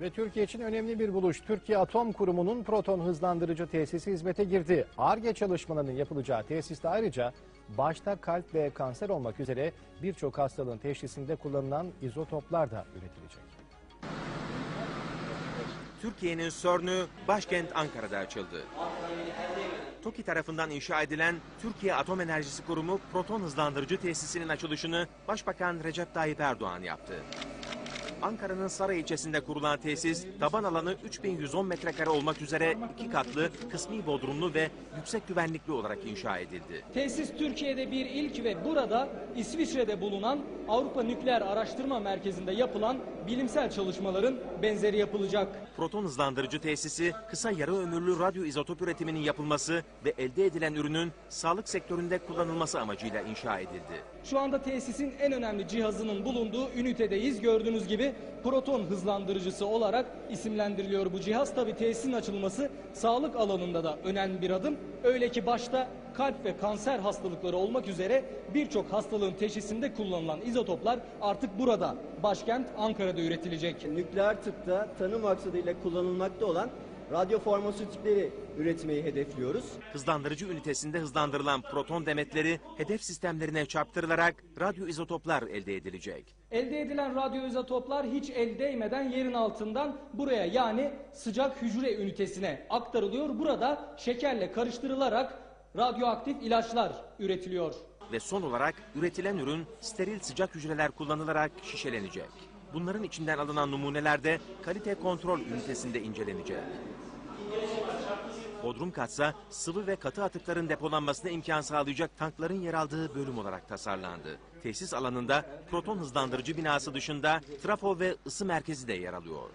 Ve Türkiye için önemli bir buluş. Türkiye Atom Kurumu'nun proton hızlandırıcı tesisi hizmete girdi. ARGE çalışmalarının yapılacağı tesiste ayrıca başta kalp ve kanser olmak üzere birçok hastalığın teşhisinde kullanılan izotoplar da üretilecek. Türkiye'nin CERN'ü başkent Ankara'da açıldı. TOKİ tarafından inşa edilen Türkiye Atom Enerjisi Kurumu proton hızlandırıcı tesisinin açılışını Başbakan Recep Tayyip Erdoğan yaptı. Ankara'nın Saray ilçesinde kurulan tesis, taban alanı 3110 metrekare olmak üzere iki katlı, kısmi bodrumlu ve yüksek güvenlikli olarak inşa edildi. Tesis Türkiye'de bir ilk ve burada İsviçre'de bulunan Avrupa Nükleer Araştırma Merkezi'nde yapılan bilimsel çalışmaların benzeri yapılacak. Proton hızlandırıcı tesisi, kısa yarı ömürlü radyo izotop üretiminin yapılması ve elde edilen ürünün sağlık sektöründe kullanılması amacıyla inşa edildi. Şu anda tesisin en önemli cihazının bulunduğu ünitedeyiz. Gördüğünüz gibi proton hızlandırıcısı olarak isimlendiriliyor bu cihaz. Tabi tesisin açılması sağlık alanında da önemli bir adım. Öyle ki başta kalp ve kanser hastalıkları olmak üzere birçok hastalığın teşhisinde kullanılan izotoplar artık burada başkent Ankara'da üretilecek. nükleer tıpta tanı maksadıyla kullanılmakta olan radyofarmasötikleri üretmeyi hedefliyoruz. Hızlandırıcı ünitesinde hızlandırılan proton demetleri hedef sistemlerine çarptırılarak radyo izotoplar elde edilecek. Elde edilen radyoizotoplar hiç el değmeden yerin altından buraya yani sıcak hücre ünitesine aktarılıyor. Burada şekerle karıştırılarak radyoaktif ilaçlar üretiliyor. Ve son olarak üretilen ürün steril sıcak hücreler kullanılarak şişelenecek. Bunların içinden alınan numuneler de kalite kontrol ünitesinde incelenecek. Bodrum katsa sıvı ve katı atıkların depolanmasına imkan sağlayacak tankların yer aldığı bölüm olarak tasarlandı. Tesis alanında proton hızlandırıcı binası dışında trafo ve ısı merkezi de yer alıyor.